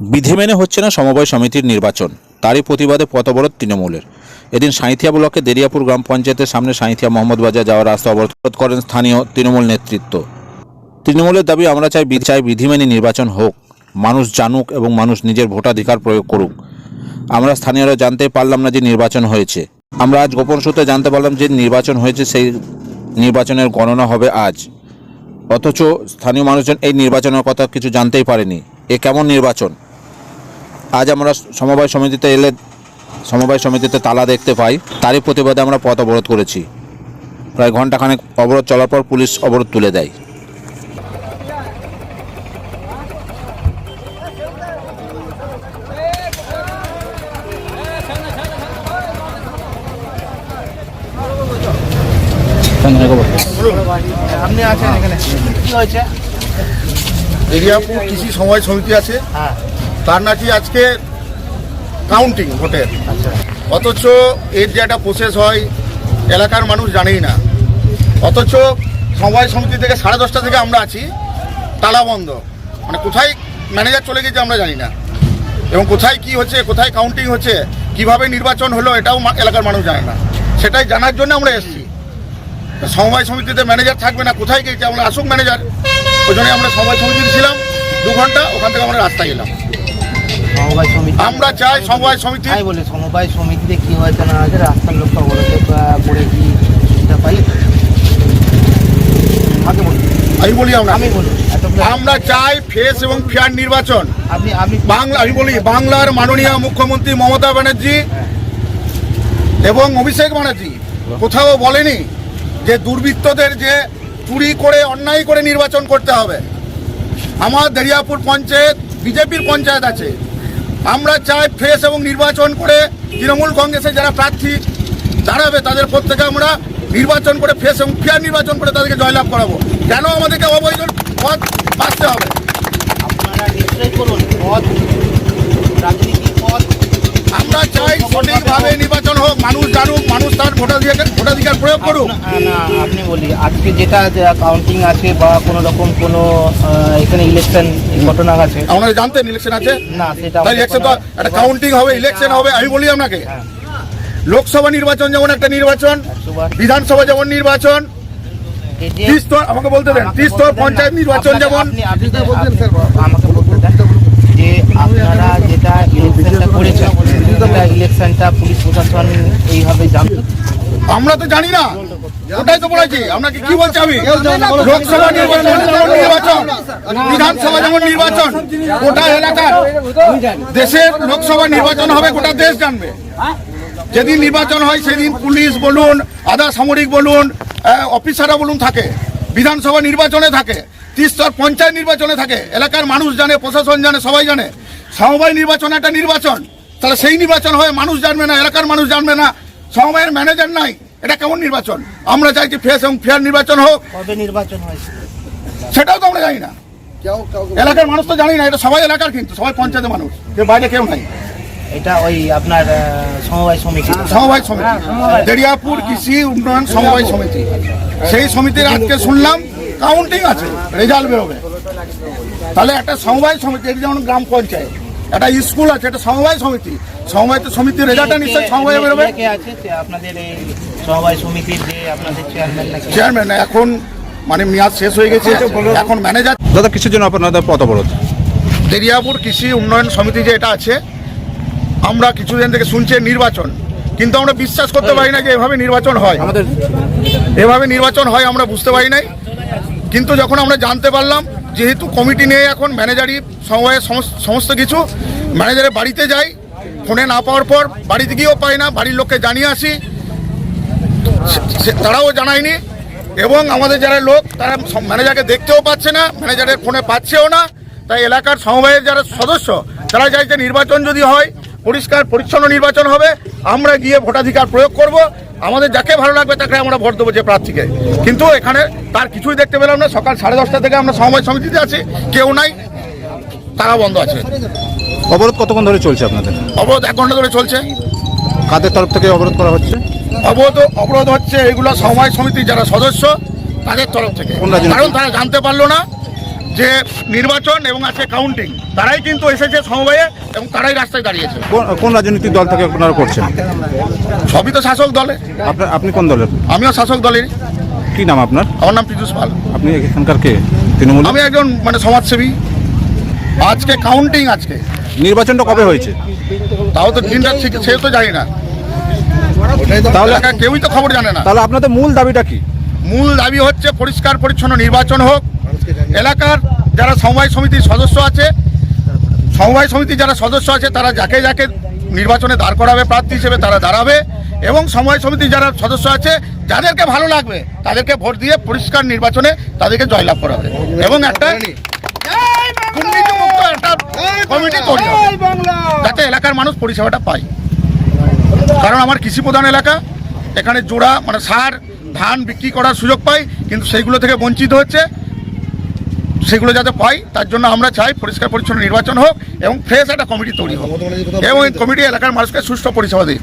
বিধি মেনে হচ্ছে না সমবায় সমিতির নির্বাচন। তারই প্রতিবাদে পথবরোধ তৃণমূলের। এদিন সাঁইথিয়া ব্লকে দেরিয়াপুর গ্রাম পঞ্চায়েতের সামনে সাঁইথিয়া মোহাম্মদ বাজার যাওয়ার রাস্তা অবরোধ করেন স্থানীয় তৃণমূল নেতৃত্ব। তৃণমূলের দাবি, আমরা চাই চাই বিধি মেনে নির্বাচন হোক। মানুষ জানুক এবং মানুষ নিজের ভোটাধিকার প্রয়োগ করুক। আমরা স্থানীয়রা জানতে পারলাম না যে নির্বাচন হয়েছে। আমরা আজ গোপন সূত্রে জানতে পারলাম যে নির্বাচন হয়েছে, সেই নির্বাচনের গণনা হবে আজ। অথচ স্থানীয় মানুষজন এই নির্বাচনের কথা কিছু জানতেই পারেনি। এ কেমন নির্বাচন? আজ আমরা সমবায় সমিতিতে এলে সমবায় সমিতিতে তালা দেখতে পাই। তারই প্রতিবাদে আমরা পথ অবরোধ করেছি। প্রায় ঘন্টাখানেক অবরোধ চলার পর পুলিশ অবরোধ তুলে দেয়। আপনি আছেন এখানে কি হয়েছে এরিয়াপুর কৃষি সমবায় সমিতি আছে। হ্যাঁ। তার নাকি আজকে কাউন্টিং ভোটের অথচ এর যে একটা প্রসেস হয়, এলাকার মানুষ জানেই না। অথচ সমবায় সমিতি থেকে সাড়ে দশটা থেকে আমরা আছি, তালা বন্ধ। মানে কোথায় ম্যানেজার চলে গেছে আমরা জানি না। এবং কোথায় কি হচ্ছে, কোথায় কাউন্টিং হচ্ছে, কীভাবে নির্বাচন হলো এটাও এলাকার মানুষ জানে না। সেটাই জানার জন্য আমরা এসেছি। সমবায় সমিতিতে ম্যানেজার থাকবে না, কোথায় গেছে আমরা আসুক ম্যানেজার ওই জন্য আমরা সমবায় সমিতিতে ছিলাম, দু ঘণ্টা, ওখান থেকে আমরা রাস্তায় এলাম। সমবায় সমিতি। আমরা চাই সমবায় সমিতি। তাই বলে সমবায় সমিতিতে কি হয়েছে না আছে রাস্তার লোকটা বলেছে পড়ে কি সুবিধা পাই। আগে বলুন আমি বলি আমরা। আমি বলুন আমরা চাই ফেস এবং ফেয়ার নির্বাচন। আপনি আপনি বাংলা আমি বলি বাংলার মাননীয় মুখ্যমন্ত্রী মমতা ব্যানার্জি এবং অভিষেক ব্যানার্জি। কোথাও বলেনি যে দুর্বৃত্তদের যে চুরি করে অন্যায় করে নির্বাচন করতে হবে। আমার দেরিয়াপুর পঞ্চায়েত বিজেপির পঞ্চায়েত আছে। আমরা চাই ফ্রেশ এবং নির্বাচন করে তৃণমূল কংগ্রেসের যারা প্রার্থী দাঁড়াবে তাদের প্রত্যেকে আমরা নির্বাচন করে ফ্রেশ এবং ফেয়ার নির্বাচন করে তাদেরকে জয়লাভ করাবো। কেন আমাদেরকে অবৈধ পথ বাঁচতে হবে? আমরা চাই সঠিকভাবে নির্বাচন হোক মানুষ জানুক মানুষ তার ভোটাধিকার ভোটাধিকার প্রয়োগ করুক। না আপনি বলি আজকে যেটা কাউন্টিং আছে বা কোনো রকম কোনো এখানে ইলেকশন ঘটনা আছে। আপনারা জানতেন ইলেকশন আছে। না সেটা তাই ইলেকশন তো একটা কাউন্টিং হবে ইলেকশন হবে আমি বলি আপনাকে। হ্যাঁ, লোকসভা নির্বাচন যেমন একটা নির্বাচন বিধানসভা যেমন নির্বাচন আমাকে বলতে দেন ত্রিস্তর পঞ্চায়েত নির্বাচন যেমন। আমাকে বলতে দেন। আপনারা যেটা ইলেকশনটা করেছেন সেটা ইলেকশনটা পুলিশ প্রশাসন এইভাবে জানতো। আমরা তো জানি না। ওটাই তো বলেছি। আপনাকে কি বলছি আমি? লোকসভা নির্বাচন যেমন নির্বাচন বিধানসভা যেমন নির্বাচন গোটা এলাকার দেশের লোকসভা নির্বাচন হবে গোটা দেশ জানবে। যেদিন নির্বাচন হয় সেদিন পুলিশ বলুন আধা সামরিক বলুন অফিসাররা বলুন থাকে। বিধানসভা নির্বাচনে থাকে। তিস্তর পঞ্চায়েত নির্বাচনে থাকে। এলাকার মানুষ জানে প্রশাসন জানে সবাই জানে। সমবায় নির্বাচন একটা নির্বাচন। তাহলে সেই নির্বাচন হয় মানুষ জানবে না এলাকার মানুষ জানবে না। সমবায়ের ম্যানেজার নাই এটা কেমন নির্বাচন? আমরা চাইছি ফ্রেশ এবং ফেয়ার নির্বাচন হোক। কবে নির্বাচন হয়েছে? সেটাও তো আমরা জানি না। এলাকার মানুষ তো জানি না এটা সবাই এলাকার কিন্তু সবাই পঞ্চায়েতের মানুষ। কেউ বাইরে কেউ নাই। এটা ওই আপনার সমবায় সমিতি। সমবায় সমিতি। দেরিয়াপুর কৃষি উন্নয়ন সমবায় সমিতি। সেই সমিতির আজকে শুনলাম কাউন্টিং আছে রেজাল্ট বেরোবে। তাহলে একটা সমবায় সমিতি এটি যেমন গ্রাম পঞ্চায়েত একটা স্কুল আছে একটা সমবায় সমিতি সমবায় তো সমিতির রেজাল্টটা নিশ্চয়ই সমবায় বেরোবে। কে আছে? যে আপনাদের এই সমবায় সমিতির যে আপনাদের চেয়ারম্যান এখন মানে মেয়াদ শেষ হয়ে গেছে এখন ম্যানেজার দাদা কিসের জন্য আপনাদের পথ অবরোধ? দেরিয়াপুর কৃষি উন্নয়ন সমিতি যে এটা আছে আমরা কিছুদিন থেকে শুনছি নির্বাচন কিন্তু আমরা বিশ্বাস করতে পারি না যে এভাবে নির্বাচন হয়। আমাদের এভাবে নির্বাচন হয় আমরা বুঝতে পারি নাই। কিন্তু যখন আমরা জানতে পারলাম যেহেতু কমিটি নিয়ে এখন, ম্যানেজারই সমস- সমস্ত কিছু। ম্যানেজারের বাড়িতে যাই, ফোনে না পাওয়ার পর বাড়িতে গিয়েও পাই না, বাড়ির লোককে জানিয়ে আসি। তারাও জানায়নি। এবং আমাদের যারা লোক, তারা ম্যানেজারকে দেখতেও পাচ্ছে না, ম্যানেজারের ফোনে পাচ্ছেও না। তাই এলাকার সমবায়ের যারা সদস্য, তারা চাইছে নির্বাচন যদি হয়, পরিষ্কার, পরিচ্ছন্ন নির্বাচন হবে। আমরা গিয়ে ভোটাধিকার প্রয়োগ করব। আমাদের যাকে ভালো লাগবে তাকে আমরা ভোট দেবো যে প্রার্থীকে। কিন্তু এখানে তার কিছুই দেখতে পেলাম না। সকাল সাড়ে দশটা থেকে আমরা সমবায় সমিতিতে আছি কেউ নাই তারা বন্ধ আছে। অবরোধ কতক্ষণ ধরে চলছে আপনাদের? অবরোধ এক ঘণ্টা ধরে চলছে। কাদের তরফ থেকে অবরোধ করা হচ্ছে? অবরোধ অবরোধ হচ্ছে এগুলো সমবায় সমিতির যারা সদস্য তাদের তরফ থেকে। কারণ তারা জানতে পারল না যে নির্বাচন এবং আছে কাউন্টিং তারাই কিন্তু এসেছে সমবায়ে এবং তারাই রাস্তায় দাঁড়িয়েছে। কোন কোন রাজনৈতিক দল থেকে আপনারা করছেন? সবই তো শাসক দলে। আপনার আপনি কোন দলের? আমিও শাসক দলেরই। কি নাম আপনার? আমার নাম পীযুষ পাল। আপনি এখানকার কে? তৃণমূল? আমি একজন মানে সমাজসেবী। আজকে কাউন্টিং আজকে। নির্বাচনটা কবে হয়েছে? তাও তো দিনটা সে তো জানি না। তাহলে কেউই তো খবর জানে না। তাহলে আপনাদের মূল দাবিটা কি? মূল দাবি হচ্ছে পরিষ্কার পরিচ্ছন্ন নির্বাচন হোক এলাকার যারা সমবায় সমিতির সদস্য আছে, সমবায় সমিতির যারা সদস্য আছে, তারা যাকে যাকে নির্বাচনে দাঁড় করাবে, প্রার্থী হিসেবে তারা দাঁড়াবে এবং সমবায় সমিতির যারা সদস্য আছে, যাদেরকে ভালো লাগবে, তাদেরকে ভোট দিয়ে পরিষ্কার নির্বাচনে তাদেরকে জয়লাভ করাবে। এবং একটা যাতে এলাকার মানুষ পরিষেবাটা পায়। কারণ আমার কৃষি প্রধান এলাকা, এখানে জোড়া মানে সার, ধান বিক্রি করার সুযোগ পাই কিন্তু সেইগুলো থেকে বঞ্চিত হচ্ছে। সেগুলো যাতে পাই তার জন্য আমরা চাই পরিষ্কার পরিচ্ছন্ন নির্বাচন হোক এবং ফ্রেশ একটা কমিটি তৈরি হোক। এবং এই কমিটি এলাকার মানুষকে সুষ্ঠু পরিষেবা দিই